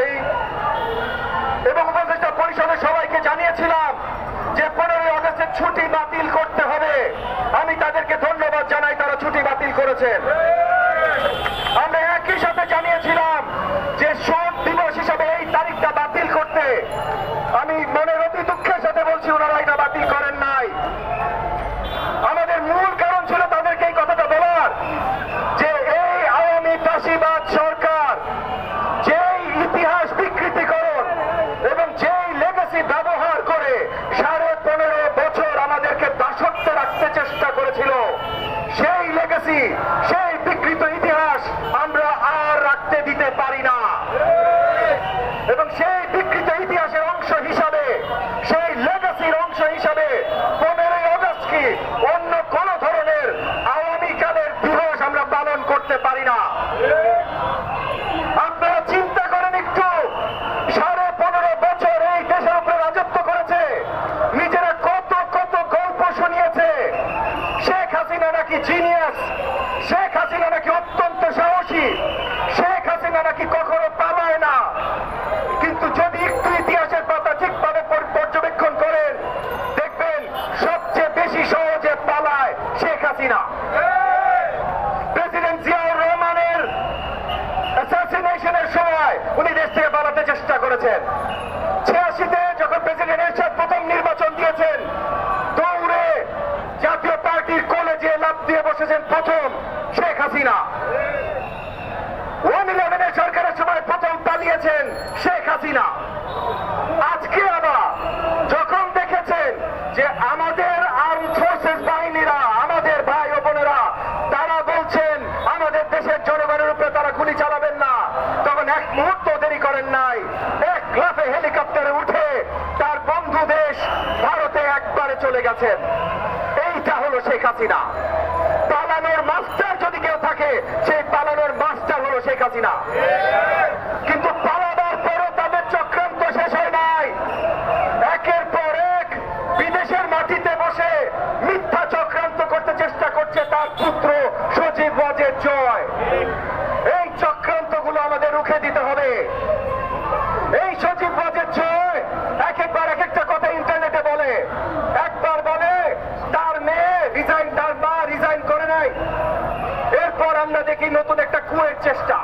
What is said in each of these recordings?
আগেই এবং উপদেষ্টা পরিষদের সবাইকে জানিয়েছিলাম যে পনেরোই অগস্টের ছুটি বাতিল করতে হবে। আমি তাদেরকে ধন্যবাদ জানাই, তারা ছুটি বাতিল করেছেন। আমরা একই সাথে জানিয়েছিলাম যে শোক দিবস হিসাবে এই তারিখটা বাতিল করতে অংশ হিসাবে পনেরোই অগস্ট কি অন্য কোন ধরনের আওয়ামী কালের দিবস আমরা পালন করতে পারি না। আপনারা চিন্তা করেন একটু। সাড়ে পনেরো বছর এই দেশের উপরে রাজত্ব করেছে। নিজেরা কত কত গল্প শুনিয়েছে। শেখ হাসিনা নাকি জিনিয়াস শেখ হাসিনা নাকি অত্যন্ত সাহসী শেখ হাসিনা নাকি কখনো পালায় না কিন্তু যদি একটু ইতিহাসের পাতা ঠিকভাবে পর- পর্যবেক্ষণ করেন দেখবেন সবচেয়ে বেশি সহজে পালায় শেখ হাসিনা প্রেসিডেন্ট জিয়াউর রহমানের অ্যাসাসিনেশনের সময় উনি দেশ থেকে পালাতে চেষ্টা করেছেন ছিয়াশিতে যখন প্রেসিডেন্ট এরশাদ প্রথম নির্বাচন দিয়েছেন দৌড়ে জাতীয় পার্টির লাভ দিয়ে বসেছেন প্রথম শেখ হাসিনা। ওয়ান ইলেভেনের সরকারের সময় প্রথম পালিয়েছেন শেখ হাসিনা। আজকে আবার যখন দেখেছেন যে আমাদের আর্ম ফোর্সেস বাহিনীরা, আমাদের ভাই ও বোনেরা, তারা বলছেন, আমাদের দেশের জনগণের উপরে তারা গুলি চালাবেন না। তখন এক মুহূর্ত দেরি করেন নাই। এক লাফে হেলিকপ্টারে উঠে তার বন্ধু দেশ ভারতে একবারে চলে গেছেন। এইটা হলো শেখ হাসিনা। পালানোর মাস্টার যদি কেউ থাকে, সেই পালানোর মাস্টার হলো শেখ হাসিনা কিন্তু পালাবার পরও তাদের চক্রান্ত শেষ হয় নাই একের পর এক বিদেশের মাটিতে বসে মিথ্যা চক্রান্ত করতে চেষ্টা করছে তার পুত্র সজীব ওয়াজের জয় এই চক্রান্তগুলো আমাদের রুখে দিতে হবে এই সজীব ওয়াজের জয় এক একবার এক একটা কথা ইন্টারনেটে বলে একবার বলে তার মেয়ে রিজাইন তার মা রিজাইন করে নাই এরপর আমরা দেখি নতুন একটা কুয়ের চেষ্টা।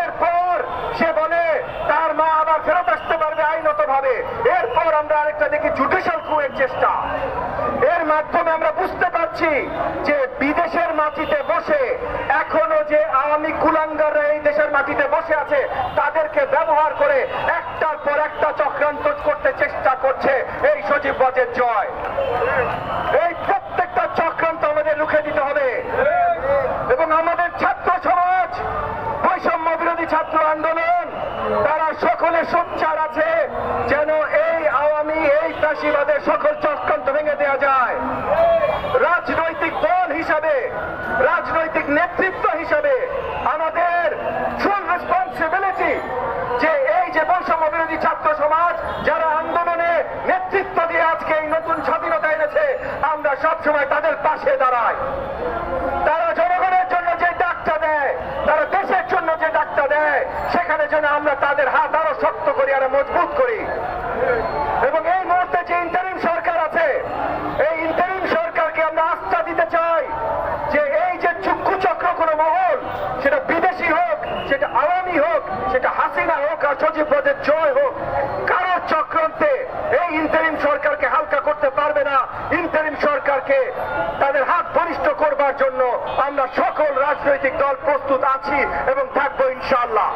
এরপর সে বলে, তার মা আবার ফেরত আসতে পারবে আইনত ভাবে এরপর আমরা আরেকটা দেখি জুডিশিয়াল কুয়ের চেষ্টা। এর মাধ্যমে আমরা বুঝতে পারছি যে বিদেশের মাটিতে বসে, এখনও যে আওয়ামী কুলাঙ্গাররা এই দেশের মাটিতে বসে আছে, তাদেরকে ব্যবহার করে একটার পর একটা চক্রান্ত করতে চেষ্টা করছে এই সজীব বাজের জয় এই প্রত্যেকটা চক্রান্ত আমাদের রুখে দিতে হবে এবং আমাদের ছাত্র সমাজ বৈষম্য বিরোধী ছাত্র আন্দোলন তারা সকলে সোচ্চার আছে যেন এই আওয়ামী এই চাষিবাদের সকল চক্রান্ত ভেঙে দেওয়া যায় রাজনৈতিক দল হিসাবে রাজনৈতিক নেতৃত্ব হিসেবে আমাদের ফুল রেসপন্সিবিলিটি যে এই যে বৈষম্য বিরোধী ছাত্র সমাজ যারা আন্দোলনে নেতৃত্ব দিয়ে আজকে এই নতুন স্বাধীনতা এনেছে, আমরা সবসময় তাদের পাশে দাঁড়াই তারা জনগণের জন্য যে ডাকটা দেয় তারা দেশের জন্য যে ডাকটা দেয় সেখানে যেন আমরা তাদের হাত আরও শক্ত করি আরও মজবুত করি এবং এই মুহূর্তে যে ইন্টারিম সরকার আছে এই ইন্টারিম সরকারকে আমরা আস্থা দিতে চাই যে এই যে চক্ষু চক্র কোন মহল সেটা বিদেশি হোক আওয়ামী হোক, সেটা হাসিনা হোক আর সচিব পদের জয় হোক, কারও চক্রান্তে এই ইন্টারিম সরকারকে হালকা করতে পারবে না। ইন্টারিম সরকারকে তাদের হাত বলিষ্ঠ করবার জন্য আমরা সকল রাজনৈতিক দল প্রস্তুত আছি এবং থাকব ইনশাআল্লাহ।